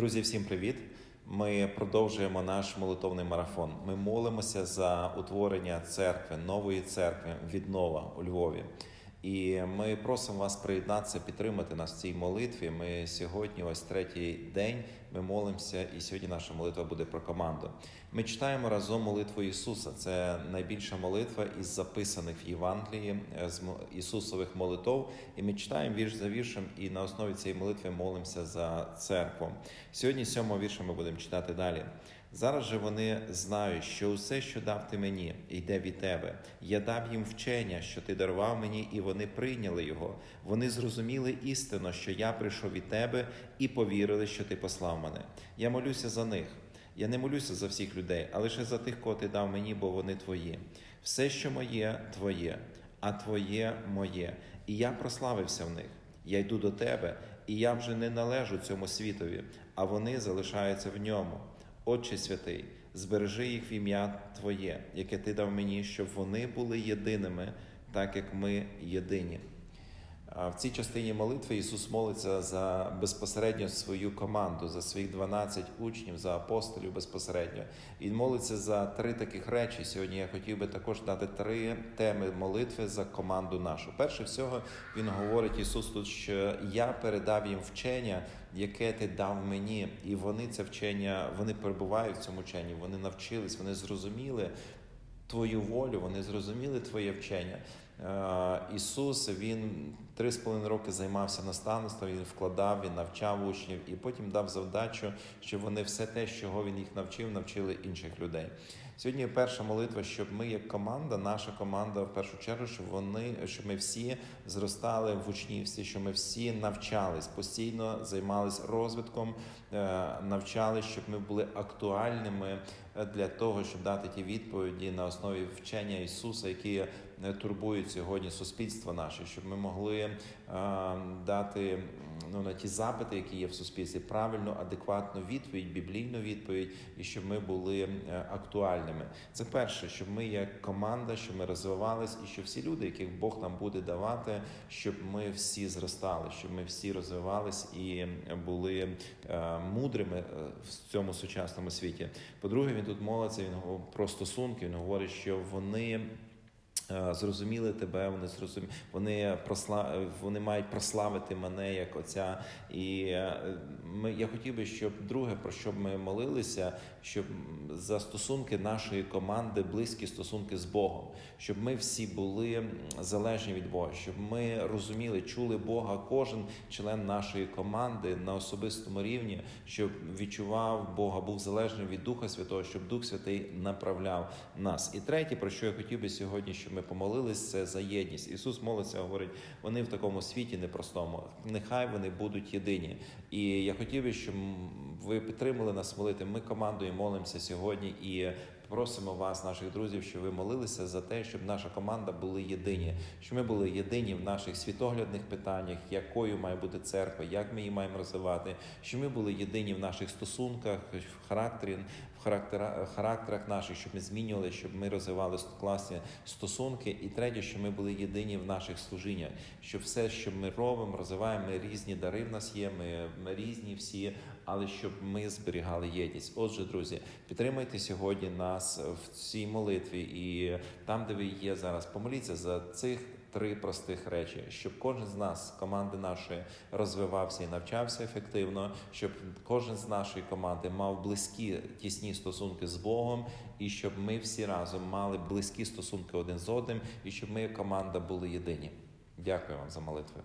Друзі, всім привіт! Ми продовжуємо наш молитовний марафон. Ми молимося за утворення церкви, нової церкви, віднова у Львові. І ми просимо вас приєднатися, підтримати нас в цій молитві. Ми сьогодні, ось третій день, ми молимося, і сьогодні наша молитва буде про команду. Ми читаємо разом молитву Ісуса. Це найбільша молитва із записаних в Євангелії е, з Ісусових молитов. І ми читаємо вірш за віршем, і на основі цієї молитви молимося за церкву. Сьогодні сьомого вірша ми будемо читати далі. Зараз же вони знають, що усе, що дав ти мені, йде від тебе. Я дав їм вчення, що ти дарував мені, і вони прийняли його. Вони зрозуміли істину, що я прийшов від тебе, і повірили, що ти послав мене. Я молюся за них. Я не молюся за всіх людей, а лише за тих, кого ти дав мені, бо вони твої. Все, що моє, твоє, а твоє моє. І я прославився в них. Я йду до тебе, і я вже не належу цьому світові, а вони залишаються в ньому. Отче святий, збережи їх в ім'я Твоє, яке ти дав мені, щоб вони були єдиними, так як ми єдині. В цій частині молитви Ісус молиться за безпосередньо свою команду, за своїх 12 учнів, за апостолів безпосередньо. Він молиться за три таких речі. Сьогодні я хотів би також дати три теми молитви за команду нашу. Перше всього, Він говорить Ісус тут, що я передав їм вчення, яке ти дав мені, і вони це вчення, вони перебувають в цьому вченні, вони навчились, вони зрозуміли твою волю, вони зрозуміли твоє вчення. Е, Ісус він три з половиною роки займався наставництвом, він вкладав, він навчав учнів і потім дав завдачу, щоб вони все те, чого він їх навчив, навчили інших людей. Сьогодні перша молитва, щоб ми, як команда, наша команда, в першу чергу, щоб вони, щоб ми всі зростали в учнівстві, щоб ми всі навчались, постійно займались розвитком, е, навчались, щоб ми були актуальними е, для того, щоб дати ті відповіді на основі вчення Ісуса, які е, турбують сьогодні суспільство наше, щоб ми могли дати ну, на ті запити, які є в суспільстві, правильну, адекватну відповідь, біблійну відповідь, і щоб ми були е, актуальними. Це перше, щоб ми як команда, щоб ми розвивались, і щоб всі люди, яких Бог нам буде давати, щоб ми всі зростали, щоб ми всі розвивались і були е, мудрими е, в цьому сучасному світі. По-друге, він тут молиться він про стосунки. Він говорить, що вони. Е, Зрозуміли тебе, вони зрозумі... вони просла... вони мають прославити мене як отця. І е, ми... я хотів би, щоб друге, про що ми молилися, щоб за стосунки нашої команди, близькі стосунки з Богом, щоб ми всі були залежні від Бога, щоб ми розуміли, чули Бога, кожен член нашої команди на особистому рівні, щоб відчував Бога, був залежним від Духа Святого, щоб Дух Святий направляв нас. І третє, про що я хотів би сьогодні, щоб ми помолились, це за єдність. Ісус молиться, говорить, вони в такому світі непростому. Нехай вони будуть єдині. І я хотів би, щоб ви підтримали нас молити. Ми командою молимося сьогодні і просимо вас, наших друзів, щоб ви молилися за те, щоб наша команда були єдині, щоб ми були єдині в наших світоглядних питаннях, якою має бути церква, як ми її маємо розвивати, щоб ми були єдині в наших стосунках, в характері, в характера, характерах наших, щоб ми змінювали, щоб ми розвивали класні стосунки. І третє, щоб ми були єдині в наших служіннях, щоб все, що ми робимо, розвиваємо, ми різні дари в нас є, ми різні всі, але щоб ми зберігали єдність. Отже, друзі, підтримайте сьогодні нас в цій молитві, і там, де ви є зараз, помоліться за цих. Три простих речі, щоб кожен з нас, команди нашої, розвивався і навчався ефективно, щоб кожен з нашої команди мав близькі тісні стосунки з Богом, і щоб ми всі разом мали близькі стосунки один з одним, і щоб ми, команда, були єдині. Дякую вам за молитви.